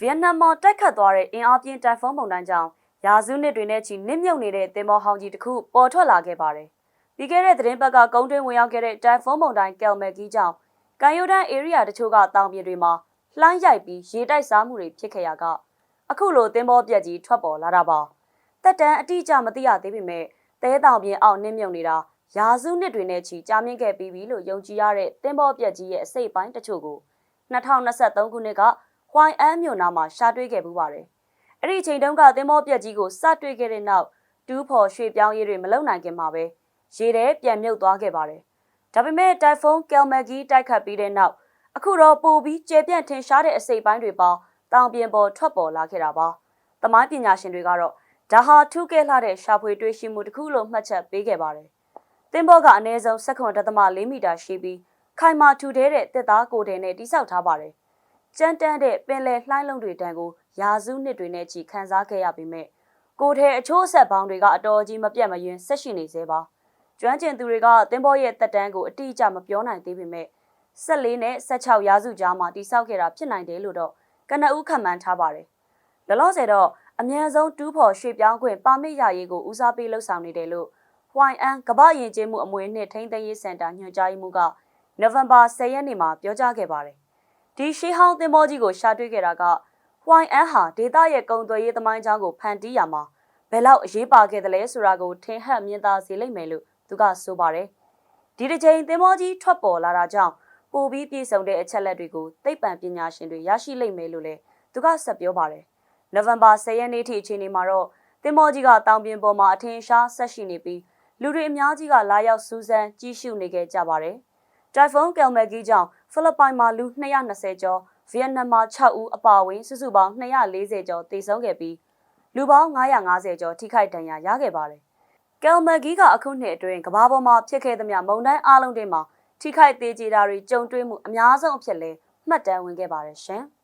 ဗီယက်နမ်မှာတိုက်ခတ်သွားတဲ့အင်အားပြင်းတိုင်ဖုန်းမုန်တိုင်းကြောင့်ရာစုနှစ်တွေနဲ့ချီနစ်မြုပ်နေတဲ့တင်မောဟောင်းကြီးတစ်ခုပေါ်ထွက်လာခဲ့ပါတယ်။ပြီးခဲ့တဲ့သတင်းပတ်ကကုန်းတွင်းဝင်ရောက်ခဲ့တဲ့တိုင်ဖုန်းမုန်တိုင်းကယ်မယ်ဂီကြောင့်ကန်ယိုဒန် area တချို့ကတောင်ပြင်တွေမှာလှမ်းရိုက်ပြီးရေတိုက်စားမှုတွေဖြစ်ခဲ့ရကအခုလိုတင်မောပြက်ကြီးထွက်ပေါ်လာတာပါ။တက်တန်းအတိအကျမသိရသေးပေမဲ့တဲတောင်ပြင်အောင်နစ်မြုပ်နေတာရာစုနှစ်တွေနဲ့ချီကြာမြင့်ခဲ့ပြီးပြီလို့ယုံကြည်ရတဲ့တင်မောပြက်ကြီးရဲ့အစိတ်ပိုင်းတချို့ကို2023ခုနှစ်က ဟွိုင်အန်းမြို့နာမှာရှာတွေ့ခဲ့ပူပါတယ်။အဲ့ဒီအချိန်တုန်းကသင်္ဘောပြက်ကြီးကိုစတွေ့ခဲ့တဲ့နောက်တူးဖော်ရွှေ့ပြောင်းရေးတွေမလုပ်နိုင်ခင်မှာပဲရေထဲပြန်မြုပ်သွားခဲ့ပါတယ်။ဒါပေမဲ့တိုင်ဖုန်းကယ်မဂီတိုက်ခတ်ပြီးတဲ့နောက်အခုတော့ပိုပြီးကျေပြန့်ထင်ရှားတဲ့အစိပ်ပိုင်းတွေပေါင်းတောင်ပြင်ပေါ်ထွက်ပေါ်လာခဲ့တာပါ။သမိုင်းပညာရှင်တွေကတော့ဒါဟာထူးကဲလှတဲ့ရှာဖွေတွေ့ရှိမှုတစ်ခုလို့မှတ်ချက်ပေးခဲ့ပါတယ်။သင်္ဘောကအနည်းဆုံး7.4မီတာရှိပြီးခိုင်မာထူထဲတဲ့တက်သားကိုတယ်နဲ့တိစောက်ထားပါတယ်။ ကြမ်းတမ်းတဲ့ပင်လယ်လှိုင်းလုံးတွေတန်ကိုရာစုနှစ်တွေနဲ့ချီခန်းစားခဲ့ရပေမဲ့ကိုထဲအချိုးဆက်ပေါင်းတွေကအတော်ကြီးမပြတ်မယွင်းဆက်ရှိနေသေးပါ။ကျွမ်းကျင်သူတွေကသင်္ဘောရဲ့တက်တန်းကိုအတိအကျမပြောနိုင်သေးပေမဲ့14နဲ့16ရာစုကြားမှာတိစောက်ခဲ့တာဖြစ်နိုင်တယ်လို့တော့ကနဦးခန့်မှန်းထားပါတယ်။လလောဆယ်တော့အမြန်ဆုံးတူးဖော်ရွှေ့ပြောင်းခွင့်ပါမစ်ရရေးကိုဦးစားပေးလှုပ်ဆောင်နေတယ်လို့ YN ကမ္ဘာယဉ်ကျေးမှုအမွေနှစ်ထိန်းသိမ်းရေးစင်တာညွှန်ကြားရေးမှူးကနိုဝင်ဘာ10ရက်နေ့မှာပြောကြားခဲ့ပါတယ်။ ဒီရှေးဟောင်းသင်္ဘောကြီးကိုရှာတွေ့ခဲ့တာက YN ဟာဒေတာရဲ့ကုံသွယ်ရေးသမိုင်းကြောင်းကိုဖန်တီးရမှာဘယ်လောက်အရေးပါခဲ့တယ်လဲဆိုတာကိုထင်ဟပ်မြင်သာစေလိမ့်မယ်လို့သူကဆိုပါတယ်။ဒီတစ်ချိန်သင်္ဘောကြီးထွက်ပေါ်လာတာကြောင့်ပိုပြီးပြည့်စုံတဲ့အချက်လက်တွေကိုသိပ္ပံပညာရှင်တွေရရှိလိမ့်မယ်လို့လည်းသူကဆက်ပြောပါတယ်။နိုဝင်ဘာ10ရက်နေ့ထိအချိန်ဒီမှာတော့သင်္ဘောကြီးကတောင်ပြင်ပေါ်မှာအထင်ရှားဆက်ရှိနေပြီးလူတွေအများကြီးကလာရောက်စူးစမ်းကြည့်ရှုနေခဲ့ကြပါတယ်။တိုင်ဖုန်းကယ်မဂီကြောင့် ဖိလစ်ပိုင်မှာလူ220ကျော်ဗီယက်နမ်မှာ6ဦးအပါအဝင်စုစုပေါင်း240ကျော်သေဆုံးခဲ့ပြီးလူပေါင်း950ကျော်ထိခိုက်ဒဏ်ရာရခဲ့ပါတယ်။ကယ်မဂီကအခုနှစ်အတွင်းကမ္ဘာပေါ်မှာဖြစ်ခဲ့သမျှမုန်တိုင်းအလုံးတွေမှာထိခိုက်သေးကြတာတွေကြုံတွေ့မှုအများဆုံးအဖြစ်လဲမှတ်တမ်းဝင်ခဲ့ပါတယ်ရှင်။